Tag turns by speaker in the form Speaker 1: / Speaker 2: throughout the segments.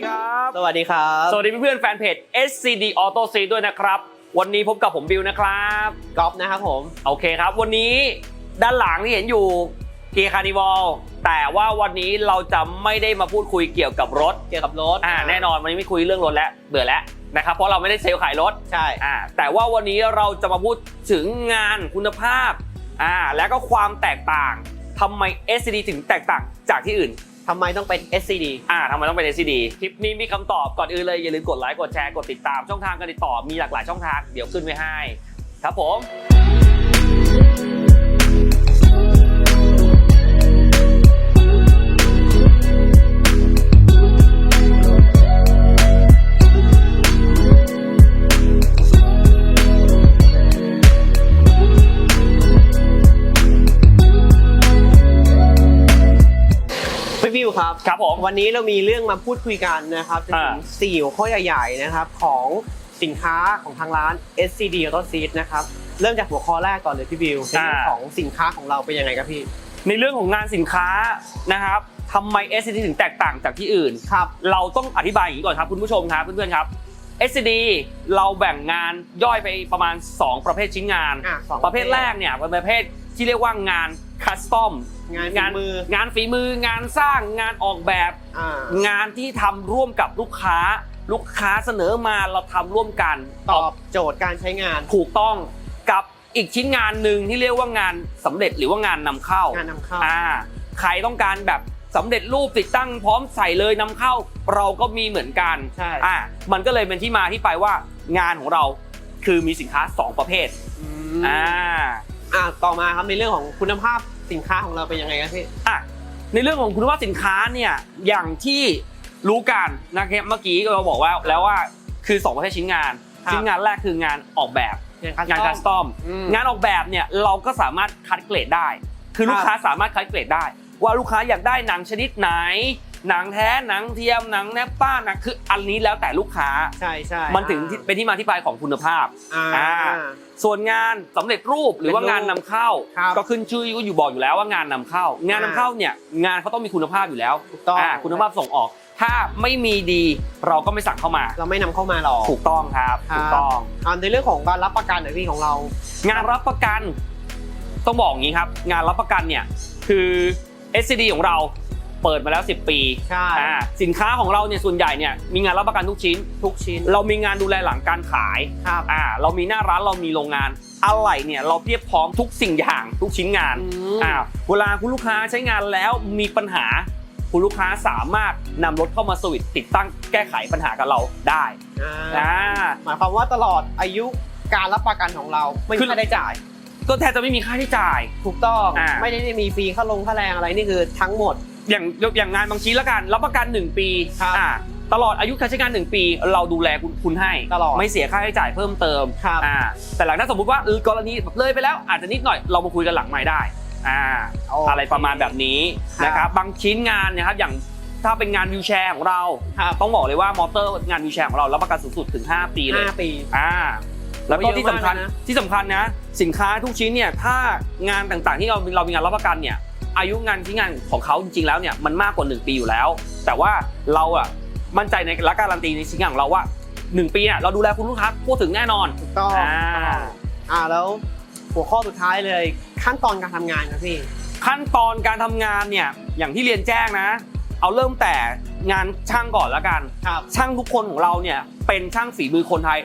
Speaker 1: ดีครับ
Speaker 2: สวัสดีครับ
Speaker 1: สวัสดีเพื่อนๆแฟนเพจ SCD Auto Seat ด้วยนะครับ วันนี้พบกับผมบิวนะครับ
Speaker 2: ก๊อฟนะครับผม
Speaker 1: โอเคครับ วันนี้ด้านหลังที่เห็นอยู่เกียร์คาร์นิวัลแต่ว่าวันนี้เราจะไม่ได้มาพูดคุยเกี่ยวกับรถ
Speaker 2: เกี่ยวกับรถ
Speaker 1: อ่า แน่นอนวันนี้ไม่คุยเรื่องรถแล้ว เบื่อแล้วนะครับ เพราะเราไม่ได้เซลล์ขายรถ
Speaker 2: ใช่
Speaker 1: อ่า แต่ว่าวันนี้เราจะมาพูดถึงงานคุณภาพ อ่า และก็ความแตกต่างทำไม SCD ถึงแตกต่างจากที่อื่น
Speaker 2: ทำไมต้องเป็น SCD
Speaker 1: อ่าทำไมต้องเป็น SCD คลิปนี้มีคำตอบก่อนอื่นเลยอย่าลืมกดไลค์กดแชร์กดติดตามช่องทางการติดต่อมีหลากหลายช่องทางเดี๋ยวขึ้นไว้ให้ ครับผม
Speaker 2: ครับ
Speaker 1: ครับผม
Speaker 2: วันนี้เรามีเรื่องมาพูดคุยกันนะครับจะ
Speaker 1: อ่า
Speaker 2: ถึงสี่หัวข้อใหญ่ๆนะครับของสินค้าของทางร้าน SCD Auto Seat นะครับ เริ่มจากหัวข้อแรกก่อนเลยพี่วิวในเรื่องของสินค้าของเราเป็นยังไงครับพี่
Speaker 1: ในเรื่องของงานสินค้านะครับทำไม SCD ถึงแตกต่างจากที่อื่น
Speaker 2: ครับ
Speaker 1: เราต้องอธิบายอย่างนี้ก่อนครับคุณผู้ชมครับเพื่อนๆครับ SCD เราแบ่งงานย่อยไปประมาณ 2 ประเภทชิ้นงาน
Speaker 2: อะสอง
Speaker 1: ประเภทแรกเนี่ยเป็นประเภท ที่เรียกว่างานคัสตอม
Speaker 2: งานฝีมือ
Speaker 1: งานฝีมืองานสร้างงานออกแบบ
Speaker 2: อ่า
Speaker 1: งานที่ทำร่วมกับลูกค้า ลูกค้าเสนอมาเราทำร่วมกัน
Speaker 2: ตอบโจทย์การใช้งาน
Speaker 1: ถูกต้องกับอีกชิ้นงานหนึ่งที่เรียกว่างานสำเร็จหรือว่างานนำเข้า งา
Speaker 2: นนำเข้า
Speaker 1: อ่าใครต้องการแบบสำเร็จรูปติดตั้งพร้อมใส่เลยนำเข้า เราก็มีเหมือนกัน
Speaker 2: ใช่
Speaker 1: อ่ามันก็เลยเป็นที่มาที่ไปว่างานของเราคือมีสินค้า 2 ประเภท
Speaker 2: อืม
Speaker 1: อ่า
Speaker 2: อ่าต่อมาครับในเรื่องของคุณภาพสินค้าของเราเป็นยังไงครับพี่
Speaker 1: อะในเรื่องของคุณภาพสินค้าเนี่ยอย่างที่รู้กันนะครับเมื่อกี้เราบอกว่าแล้วว่าคือ2ประเภทชิ้นงาน
Speaker 2: ครับ
Speaker 1: ชิ้นงานแรกคืองานออกแบบงานคัสตอม
Speaker 2: อืม
Speaker 1: งานออกแบบเนี่ยเราก็สามารถคัดเกรดได้ คือลูกค้าสามารถคัดเกรดได้ ว่าลูกค้าอยากได้หนังชนิดไหน หนังแท้หนังเทียมหนังแนปป้าหนังคืออันนี้แล้วแต่ลูกค้า
Speaker 2: ใช่ใช่
Speaker 1: มันถึงที่เป็นที่มาที่ไปของคุณภาพ
Speaker 2: อ่า
Speaker 1: อ่าส่วนงานสำเร็จรูปหรือว่างานนำเข้า
Speaker 2: ครับ
Speaker 1: ก็ขึ้นชื่อก็อยู่บอกอยู่แล้วว่างานนำเข้า งานนำเข้าเนี่ยงานเขาต้องมีคุณภาพอยู่แล้ว
Speaker 2: ถูกต้อง
Speaker 1: อ่าคุณภาพส่งออก ถ้าไม่มีดีเราก็ไม่สั่งเข้ามา
Speaker 2: เราไม่นำเข้ามาหรอก
Speaker 1: ถูกต้องครับ
Speaker 2: ครับ
Speaker 1: ถูกต้อง
Speaker 2: อ่าในเรื่องของการรับประกันหน่อยพี่ของเรา
Speaker 1: งานรับประกัน ต้องบอกอย่างนี้ครับ งานรับประกันเนี่ยคือ SCD ของเรา เปิดมาแล้ว 10 ปี
Speaker 2: ใช่
Speaker 1: อ่าสินค้าของเราเนี่ยส่วนใหญ่เนี่ยมีงานรับประกันทุกชิ้น
Speaker 2: ทุกชิ้น
Speaker 1: เรามีงานดูแลหลังการขาย
Speaker 2: ครับ
Speaker 1: อ่าเรามีหน้าร้านเรามีโรงงานอะไรเนี่ยเราเพียบพร้อมทุกสิ่งอย่างทุกชิ้นงาน
Speaker 2: อืม
Speaker 1: อ่าเวลาคุณลูกค้าใช้งานแล้วมีปัญหาคุณลูกค้าสามารถนำรถเข้ามาสวิตช์ติดตั้งแก้ไขปัญหากับเราได้
Speaker 2: อ่า
Speaker 1: อ่า
Speaker 2: หมายความว่าตลอดอายุการรับประกันของเราไม่
Speaker 1: คื
Speaker 2: มี
Speaker 1: อ
Speaker 2: ค่าใช้จ่าย
Speaker 1: ก็แทบจะไม่มีค่าใช้จ่าย
Speaker 2: ถูกต้อง
Speaker 1: อ่า
Speaker 2: ไม่ได้มีฟรีค่าลงค่าแรงอะไรนี่คือทั้งหมด
Speaker 1: อย่างอย่างงานบางชิ้นละกันรับประกัน 1 ปี
Speaker 2: ครับ
Speaker 1: อ่าตลอดอายุการใช้งาน 1 ปี เราดูแลคุณคุณให้
Speaker 2: ตลอด
Speaker 1: ไม่เสียค่าใช้จ่ายเพิ่มเติม
Speaker 2: ครับ
Speaker 1: อ่าแต่หลังถ้าสมมุติว่าเออกรณีแบบเลยไปแล้วอาจจะนิดหน่อยเรามาคุยกันหลังไม่ได้อ่า
Speaker 2: โอเค
Speaker 1: อะไรประมาณแบบนี้
Speaker 2: ครับ
Speaker 1: นะครับบางชิ้นงานนะครับอย่างถ้าเป็นงานวิวแชร์ของเรา
Speaker 2: ครับ
Speaker 1: ต้องบอกเลยว่ามอเตอร์งานวิวแชร์ของเรารับประกันสูงสุดถึง 5 ปีเลย
Speaker 2: ห้าปี
Speaker 1: อ่าแล้วก็
Speaker 2: เยอะ
Speaker 1: ที่สำคัญ
Speaker 2: มากเลยนะ
Speaker 1: ที่สำคัญนะ สินค้าทุกชิ้นเนี่ยถ้างานต่างๆที่เราเรามีงานรับประกันเนี่ยอายุงานที่งานของเขาจริงๆแล้วเนี่ยมันมากกว่า 1 ปีอยู่แล้ว แต่ว่าเราอะมั่นใจในและการันตีในชิ้นงานของเราว่า 1 ปีเนี่ยเราดูแลคุณลูกค้าทั่วถึงแน่นอน
Speaker 2: ถูกต้อง
Speaker 1: อ่า
Speaker 2: อ่าแล้วหัวข้อสุดท้ายเลยขั้นตอนการทำงานครับพี่
Speaker 1: ขั้นตอนการทำงานเนี่ยอย่างที่เรียนแจ้งนะ เอาเริ่มแต่งานช่างก่อนละกัน
Speaker 2: ครับ
Speaker 1: ช่างทุกคนของเราเนี่ยเป็นช่างฝีมือคนไทย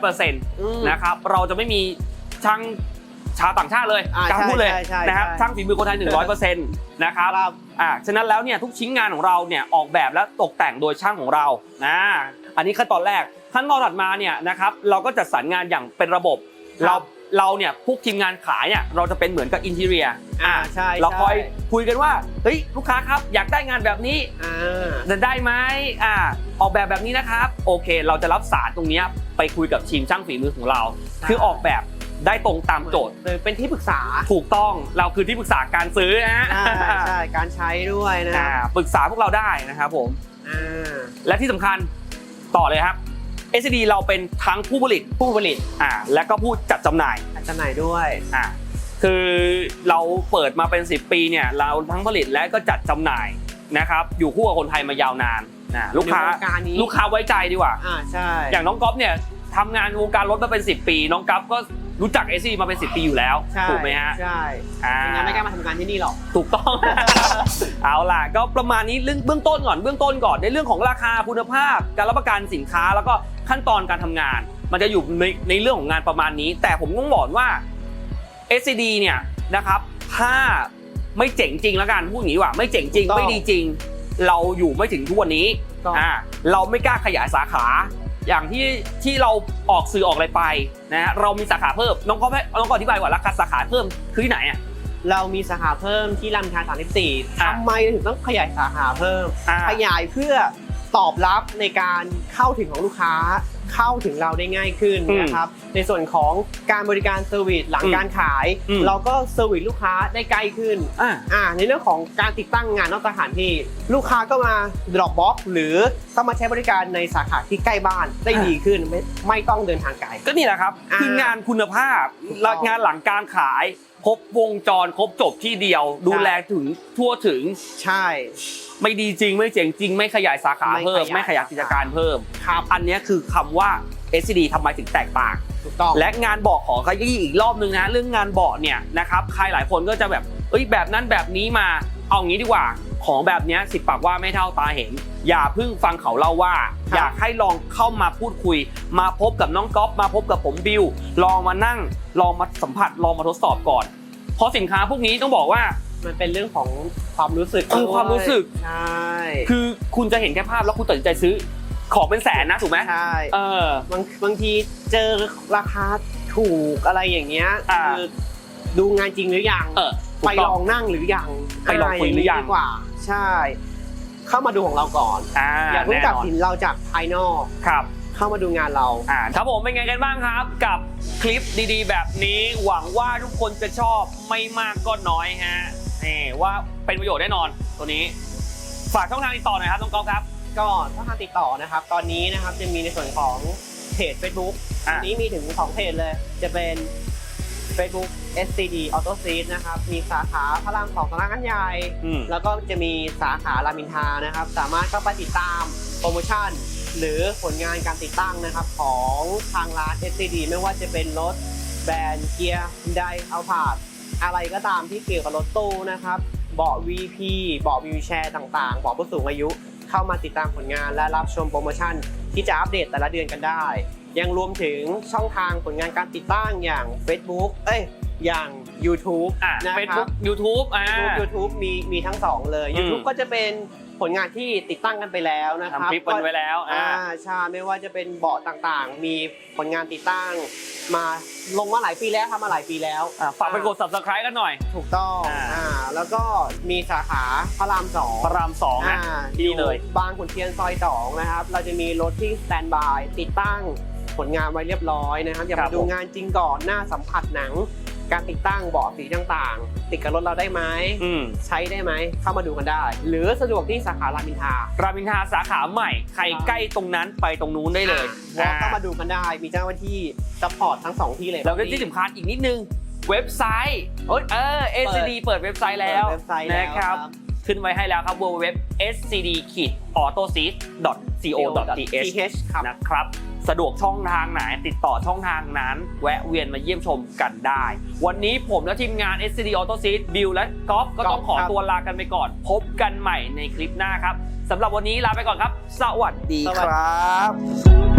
Speaker 1: 100%
Speaker 2: อืม
Speaker 1: นะครับเราจะไม่มี ช่างชาวต่างชาติเลย
Speaker 2: อ่า
Speaker 1: การพูดเลย
Speaker 2: ใช่ใช่
Speaker 1: นะครับ
Speaker 2: ใช่
Speaker 1: ช่างฝีมือคนไทย 100%นะครับ
Speaker 2: ครับ
Speaker 1: อ่าฉะนั้นแล้วเนี่ยทุกชิ้นงานของเราเนี่ยออกแบบและตกแต่งโดยช่างของเรานะอันนี้ขั้นตอนแรกขั้นตอนถัดมาเนี่ยนะครับเราก็จัดสรรงานอย่างเป็นระบบ
Speaker 2: ครับ
Speaker 1: เราเราเนี่ยพวกทีมงานขายเนี่ยเราจะเป็นเหมือนกับอินทีเรีย
Speaker 2: อ่าใช่
Speaker 1: เราคอย
Speaker 2: ใช่
Speaker 1: คุยกันว่าเฮ้ยลูกค้าครับอยากได้งานแบบนี้
Speaker 2: อ่า
Speaker 1: จะได้ไหมอ่า ออกแบบแบบนี้นะครับ โอเค เราจะรับสารตรงเนี้ยไปคุยกับทีมช่างฝีมือของเรา คือออกแบบ ได้ตรงตามโจทย์
Speaker 2: เลยเป็นที่ปรึกษา
Speaker 1: ถูกต้องเราคือที่ปรึกษาการซื้อนะฮะ
Speaker 2: ใช่ใช่การใช้ด้วยนะค
Speaker 1: อ่า
Speaker 2: รับ
Speaker 1: ปรึกษาพวกเราได้นะครับผม
Speaker 2: อ่า
Speaker 1: และที่สำคัญต่อเลยครับ SCD เราเป็นทั้งผู้ผลิต
Speaker 2: ผู้ผลิต
Speaker 1: อ่าและก็ผู้จัดจำหน่าย
Speaker 2: การจำหน่ายด้วย
Speaker 1: อ่าคือเราเปิดมาเป็น 10 ปีเนี่ยเราทั้งผลิตและก็จัดจำหน่ายนะครับอยู่คู่กับคนไทยมายาวนานนะลูกค้า
Speaker 2: ในวงการนี้
Speaker 1: ลูกค้าไว้ใจดีกว่า
Speaker 2: อ่าใช่
Speaker 1: อย่างน้องก๊อฟเนี่ยทำงานวงการรถมาเป็น 10 ปี น้องก๊อฟก็ รู้จักเอซีมาเป็น10ปีอยู่แล้ว
Speaker 2: ใช่
Speaker 1: ถูกไหมฮะ
Speaker 2: ใช่
Speaker 1: อ่า
Speaker 2: ไม่งั้นไม่กล้ามาทำงานที่นี่หรอก
Speaker 1: ถูกต้อง เอาล่ะ ก็ประมาณนี้เรื่องเบื้องต้นก่อนเบื้องต้นก่อนในเรื่องของราคาคุณภาพ การรับประกันสินค้าแล้วก็ขั้นตอนการทำงาน มันจะอยู่ในในเรื่องของงานประมาณนี้ แต่ผมต้องบอกว่า SCD เนี่ยนะครับถ้าไม่เจ๋งจริงแล้วกันพูดอย่างนี้ดีกว่าไม่เจ๋งจริง
Speaker 2: ถูกต้อง
Speaker 1: ไม่ดีจริง เราอยู่ไม่ถึงทุกวันนี้
Speaker 2: ก็
Speaker 1: อ่าเราไม่กล้าขยายสาขา อย่างที่ที่เราออกสื่อออกอะไรไปนะฮะเรามีสาขาเพิ่มน้องก็ให้น้องก็อธิบายว่าราคาสาขาเพิ่มคือที่ไหนอะ
Speaker 2: เรามีสาขาเพิ่มที่รามอินทรา34
Speaker 1: อะ
Speaker 2: ทำไมถึงต้องขยายสาขาเพิ่ม
Speaker 1: อ่า
Speaker 2: ขยายเพื่อตอบรับในการเข้าถึงของลูกค้า เข้าถึงเราได้ง่ายขึ้น
Speaker 1: อืม
Speaker 2: นะครับในส่วนของการบริการเซอร์วิสหลัง
Speaker 1: อืม
Speaker 2: การขาย
Speaker 1: อืม
Speaker 2: เราก็เซอร์วิสลูกค้าได้ใกล้ขึ้น
Speaker 1: อ่า
Speaker 2: อ่าในเรื่องของการติดตั้งงานนอกสถานที่ ลูกค้าก็มา drop box หรือต้องมาใช้บริการในสาขาที่ใกล้บ้านได้
Speaker 1: อ่า
Speaker 2: ดีขึ้นไม่ไม่ต้องเดินทางไกล
Speaker 1: ก็นี่แหละครับ
Speaker 2: อ่า
Speaker 1: คืองานคุณภาพ
Speaker 2: ถูกต้อง
Speaker 1: และงานหลังการขายครบวงจรครบจบที่เดียว ดูแลถึงทั่วถึง
Speaker 2: ใช่
Speaker 1: ไม่ดีจริงไม่เจ๋งจริง ไม่ขยายสาขา
Speaker 2: ไม่
Speaker 1: เพิ่ม
Speaker 2: ขยาย
Speaker 1: ไม่ขยายกิจการเพิ่ม
Speaker 2: ครับ
Speaker 1: อันเนี้ยคือคำว่า SCD ทำไมถึงแตกต่าง
Speaker 2: ถูกต้อง
Speaker 1: และงานเบาะขอขยี้อีกรอบนึงนะ เรื่องงานเบาะเนี่ยนะครับใครหลายคนก็จะแบบเอ้ยแบบนั้นแบบนี้มาเอางี้ดีกว่าของแบบเนี้ยสิบปากว่าไม่เท่าตาเห็น อย่าเพิ่งฟังเขาเล่าว่า
Speaker 2: ครับ
Speaker 1: อยากให้ลองเข้ามาพูดคุย มาพบกับน้องก๊อฟมาพบกับผมบิวลองมานั่ง ลองมาสัมผัสลองมาทดสอบก่อนเพราะสินค้าพวกนี้ต้องบอกว่า
Speaker 2: มันเป็นเรื่องของความรู้สึก
Speaker 1: เออความรู้สึก
Speaker 2: ใช่
Speaker 1: คือคุณจะเห็นแค่ภาพแล้วคุณตัดสินใจซื้อ ของเป็นแสนนะถูกไหม
Speaker 2: ใช่
Speaker 1: เออ
Speaker 2: บางบางทีเจอราคาถูกอะไรอย่างเงี้ย
Speaker 1: อ่า
Speaker 2: คือดูงานจริงหรือยัง
Speaker 1: เออถูก
Speaker 2: ไป
Speaker 1: ต้
Speaker 2: ลองนั่งหรือยัง
Speaker 1: ไปลองคุยหรือยัง
Speaker 2: ดีกว่า ใช่ เข้ามาดูของเราก่อน
Speaker 1: อ่า
Speaker 2: อย่าเพิ่ง
Speaker 1: แน่
Speaker 2: ตัด
Speaker 1: นอน
Speaker 2: สินเราจากภายนอก
Speaker 1: ครับ
Speaker 2: เข้ามาดูงานเรา
Speaker 1: อ่าครับผมเป็นไงกันบ้างครับ กับคลิปดีๆ แบบนี้หวังว่าทุกคนจะชอบไม่มากก็น้อยฮะ นี่ว่าเป็นประโยชน์แน่นอนตัวนี้ ฝากช่องทางติดต่อหน่อยครับน้องก๊อฟครับ
Speaker 2: ก็ถ้าทางติดต่อนะครับ ตอนนี้นะครับจะมีในส่วนของเพจ Facebook
Speaker 1: อะ
Speaker 2: อันนี้มีถึง2เพจเลย จะเป็น Facebook SCD Auto Seat นะครับ มีสาขาพระรามสองสำนักงานใหญ่
Speaker 1: อืม
Speaker 2: แล้วก็จะมีสาขารามอินทรานะครับ สามารถเข้าไปติดตามโปรโมชั่น หรือผลงานการติดตั้งนะครับ ของทางร้าน SCD ไม่ว่าจะเป็นรถแบรนด์เกียร์ไดอัลพาด อะไรก็ตามที่เกี่ยวกับรถตู้นะครับ เบาะ VP เบาะวิวแชร์ต่างๆ เบาะผู้สูงอายุ เข้ามาติดตามผลงานและรับชมโปรโมชั่น ที่จะอัปเดตแต่ละเดือนกันได้ ยังรวมถึงช่องทางผลงานการติดตั้งอย่าง Facebook เอ้ยอย่าง YouTube
Speaker 1: อ่า
Speaker 2: นะ
Speaker 1: เฟซ
Speaker 2: ครั
Speaker 1: บุ๊
Speaker 2: บ
Speaker 1: กยูทูบอ่า
Speaker 2: YouTube YouTube มีมีทั้งสองเลย
Speaker 1: อืม
Speaker 2: YouTube ก็จะเป็น ผลงานที่ติดตั้งกันไปแล้วนะครับ
Speaker 1: ทำคลิปกันไว้แล้วอ่า
Speaker 2: อ่าใช่ไม่ว่าจะเป็นเบาะต่างๆ มีผลงานติดตั้ง มาลงมาหลายปีแล้วทำมาหลายปีแล้ว
Speaker 1: อ่าฝากไปกด subscribe กันหน่อย
Speaker 2: ถูกต้อง
Speaker 1: อ่า
Speaker 2: อ่าแล้วก็มีสาขาพระรามสอง
Speaker 1: พระรามสองนะ
Speaker 2: อ่า
Speaker 1: ที่นี่เลย
Speaker 2: บางขุนเทียนซอยสองนะครับ เราจะมีรถที่สแตนบายติดตั้งผลงานไว้เรียบร้อยนะครับ อย่า
Speaker 1: ครั
Speaker 2: มา
Speaker 1: บ
Speaker 2: ดู
Speaker 1: ผม
Speaker 2: งานจริงก่อนหน้าสัมผัสหนัง การติดตั้งเบาะสีต่างๆ ติดกับรถเราได้ไหม
Speaker 1: อืม
Speaker 2: ใช้ได้ไหมเข้ามาดูกันได้ หรือสะดวกที่สาขารามอินทรารา
Speaker 1: มอินทราสาขาใหม่ ใครใกล้ตรงนั้นไปตรงนู้นได้เลย
Speaker 2: อ่าเข้ามาดูกันได้มีเจ้าหน้าที่ซัพพอร์ตทั้งสองที่เลย
Speaker 1: แล้วก็ที่สำคัญอีกนิดนึง เว็บไซต์เอยเออ SCD เปิดเว็บไซต์แล้ว
Speaker 2: เปิดเว็บไซต์แล้ว
Speaker 1: นะครับ ขึ้นไว้ให้แล้วครับ www scd autoseat co th
Speaker 2: th ครับ
Speaker 1: นะครับ สะดวกช่องทางไหน ติดต่อช่องทางนั้น แวะเวียนมาเยี่ยมชมกันได้ วันนี้ผมและทีมงาน SCD Auto Seat บิลและก๊อฟก็ต้องขอ
Speaker 2: ครับ
Speaker 1: ตัวลากันไปก่อน พบกันใหม่ในคลิปหน้าครับสำหรับวันนี้ลาไปก่อนครับ สวัสดี
Speaker 2: สวัสดี
Speaker 1: ครับ